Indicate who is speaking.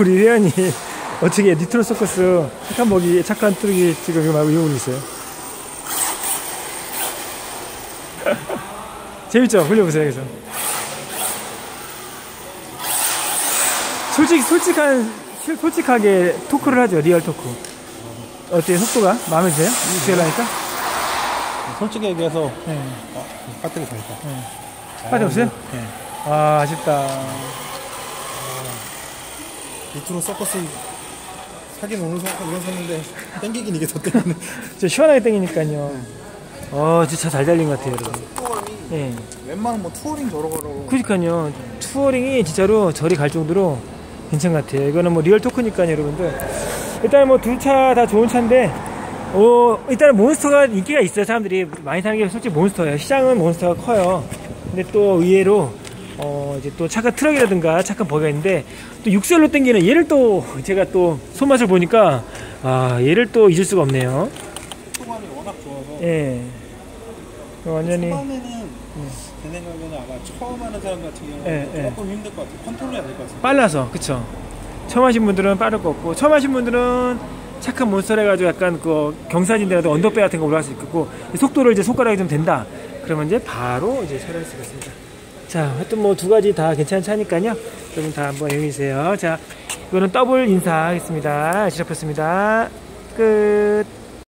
Speaker 1: 우리 혜연이 어떻게 니트로 서커스 착한 먹이 착한 뚜르기 지금 이거 말고 이러고 있어요. 재밌죠? 흘려보세요 여기서. 솔직 솔직한 실- 솔직하게 토크를 하죠 리얼 토크. 어때요 속도가 마음에 드세요? 하니까?
Speaker 2: 솔직히 얘기해서
Speaker 1: 네.
Speaker 2: 배터리 다 있다.
Speaker 1: 빠져 없어요?
Speaker 2: 네.
Speaker 1: 아 아쉽다.
Speaker 2: 니트로 서커스 사긴 오늘 사, 이건 샀는데 땡기긴 이게 더 땡기네.
Speaker 1: 저 시원하게 땡기니까요. 어 진짜 잘 달린 것 같아요 여러분.
Speaker 2: 투어링이
Speaker 1: 예.
Speaker 2: 웬만한 뭐 투어링 저러 가라고
Speaker 1: 그러니까요. 투어링이 진짜로 저리 갈 정도로 괜찮은 것 같아요. 이거는 뭐 리얼 토크니까요, 여러분들. 일단 뭐두차다 좋은 차인데, 어, 일단 몬스터가 인기가 있어요. 사람들이 많이 사는 게 솔직히 몬스터예요. 시장은 몬스터가 커요. 근데 또 의외로, 어, 이제 또 착한 트럭이라든가 착한 있는데, 또 육셀로 땡기는 얘를 또 제가 또 손맛을 보니까, 아, 얘를 또 잊을 수가 없네요.
Speaker 2: 초반이 워낙 좋아서
Speaker 1: 예. 완전히.
Speaker 2: 초반에는 제 생각에는 아마 처음 하는 사람 같은 경우는
Speaker 1: 예, 예.
Speaker 2: 조금 힘들 것 같아요. 컨트롤이 안 될 것 같아요.
Speaker 1: 빨라서 그쵸 처음 하신 분들은 빠를 거 없고 처음 하신 분들은 착한 몬스터 해가지고 약간 그 경사진데라도 언더배 같은 거 올라갈 수 있고 속도를 이제 손가락이 좀 된다 그러면 이제 바로 이제 처리할 수가 있습니다 자 하여튼 뭐 두 가지 다 괜찮은 차니까요. 여러분 다 한번 이용해주세요. 자 이거는 더블 인사 하겠습니다. 시작했습니다. 끝